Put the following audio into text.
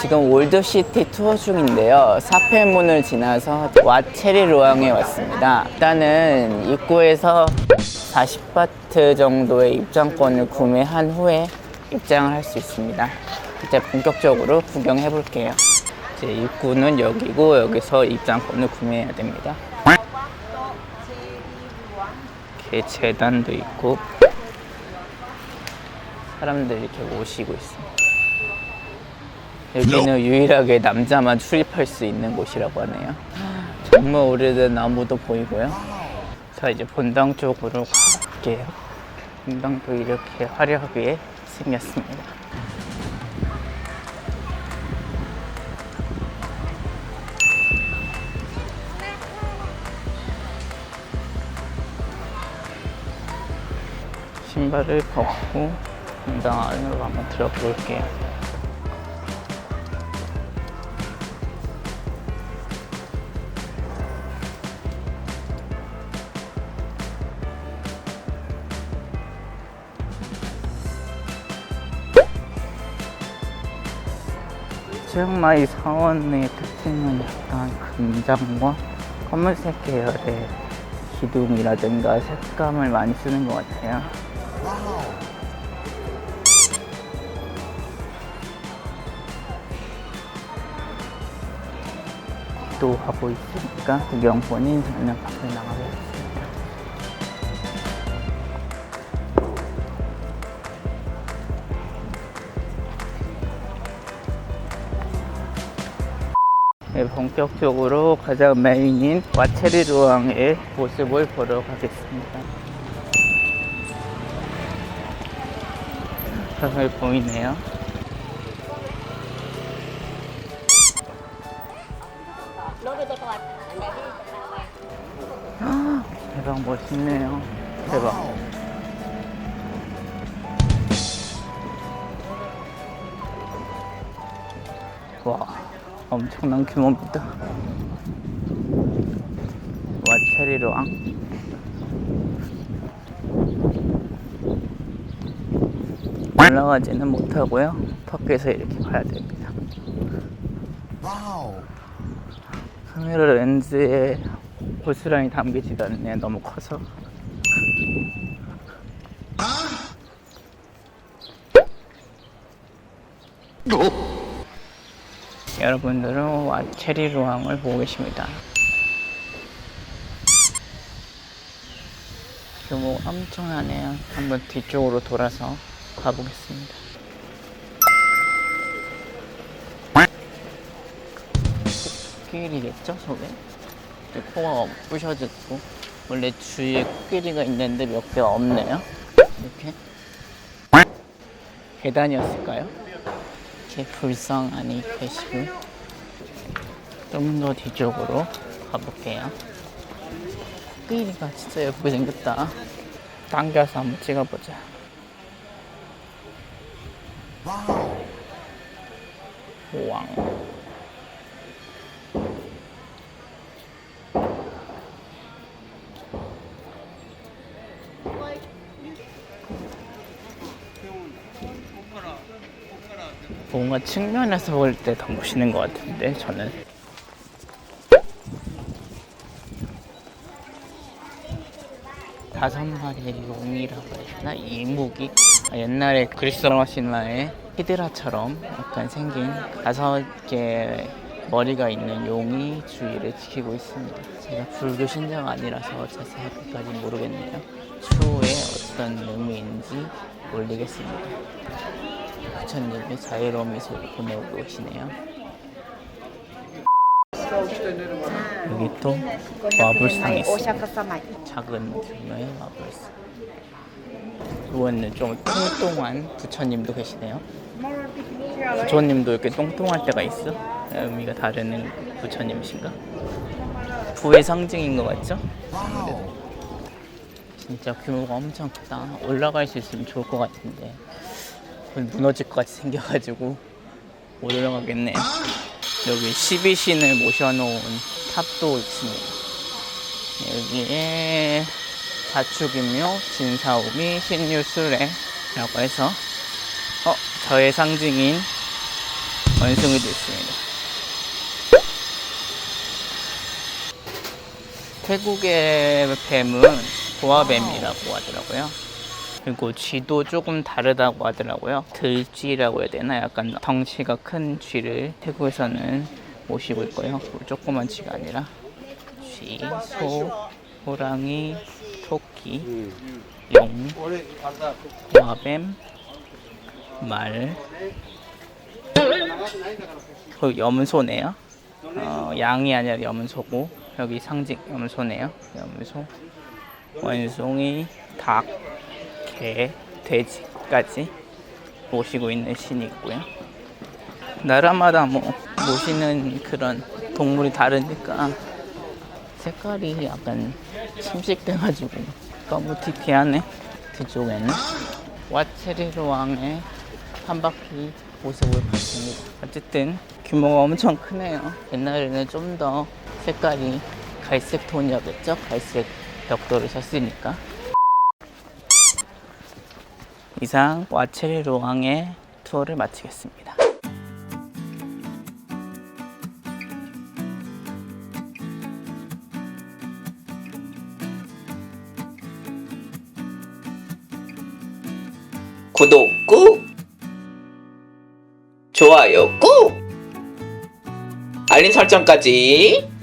지금 올드시티 투어 중인데요. 사페문을 지나서 와체리로항에 왔습니다. 일단은 입구에서 40바트 정도의 입장권을 구매한 후에 입장을 할 수 있습니다. 이제 본격적으로 구경해 볼게요. 이제 입구는 여기고 여기서 입장권을 구매해야 됩니다. 이렇게 재단도 있고 사람들이 이렇게 모시고 있습니다. 여기는 유일하게 남자만 출입할 수 있는 곳이라고 하네요. 정말 오래된 나무도 보이고요. 자 이제 본당 쪽으로 가볼게요. 본당도 이렇게 화려하게 생겼습니다. 신발을 벗고 본당 안으로 한번 들어볼게요. 치앙마이 사원의 특징은 약간 금장과 검은색 계열의 기둥이라든가 색감을 많이 쓰는 것 같아요. 또 하고 있으니까 구경권이 저는 밖에 나가겠 네, 본격적으로 가장 메인인 와체리루왕의 모습을 보러 가겠습니다. 잘 보이네요. 아, 대박 멋있네요. 대박. 와, 엄청난 규모입니다. 와체리로왕. 올라가지는 못하고요. 밖에서 이렇게 봐야 됩니다. 카메라 렌즈에 고스란히 담기지가 않네. 너무 커서. 여러분들은 와체리 로항을 보고 계십니다. 규모가 엄청나네요. 한번 뒤쪽으로 돌아서 가보겠습니다. 코끼리겠죠? 근데 코가 부셔졌고 원래 주위에 코끼리가 있는데 몇 개가 없네요. 이렇게 계단이었을까요? 이렇게 불쌍하니 계시고 좀 더 뒤쪽으로 가볼게요. 코끼리가 진짜 예쁘게 생겼다. 당겨서 한번 찍어보자. 왕. 뭔가 측면에서 볼 때 더 멋있는 것 같은데 저는 다섯 마리의 용이라고 해야 되나? 이무기 아, 옛날에 그리스 로마 신화에 히드라처럼 약간 생긴 다섯 개의 머리가 있는 용이 주위를 지키고 있습니다. 제가 불교 신자가 아니라서 자세하게까지 모르겠네요. 추후에 어떤 의미인지 올리겠습니다. 부처님이 자유로운 미소를 보내고 계시네요. 여기 또 마블상이 있습니다. 작은 규모의 마블상. 이번에는 좀 뚱뚱한 부처님도 계시네요. 부처님도 이렇게 뚱뚱할 때가 있어? 의미가 다른 부처님이신가? 부의 상징인 것 같죠? 진짜 규모가 엄청 크다. 올라갈 수 있으면 좋을 것 같은데 무너질 것 같이 생겨가지고 못 올라가겠네요. 여기 12신을 모셔놓은 탑도 있습니다. 여기에 자축인묘, 진사오미, 신유술래라고 해서 어 저의 상징인 완성이 됐습니다. 태국의 뱀은 보아뱀이라고 하더라고요. 그리고 쥐도 조금 다르다고 하더라고요. 들쥐라고 해야 되나? 약간 덩치가 큰 쥐를 태국에서는 모시고 있고요. 조그만 쥐가 아니라 쥐, 소, 호랑이, 토끼, 용, 보아뱀, 말, 그 염소네요. 어, 양이 아니라 염소고 여기 상징 염소네요. 염소, 원숭이, 닭, 개, 돼지까지 모시고 있는 신이 있고요. 나라마다 뭐 모시는 그런 동물이 다르니까 색깔이 약간 침식돼가지고 까무티피하네. 뒤쪽에는 와체리로 왕의 한 바퀴 모습을 봤습니다. 어쨌든 규모가 엄청 크네요. 옛날에는 좀 더 색깔이 갈색 톤이었겠죠? 갈색 벽돌을 쳤으니까. 이상 와체리로 왕의 투어를 마치겠습니다. 구독 꾹! 좋아요 꾹! 알림 설정까지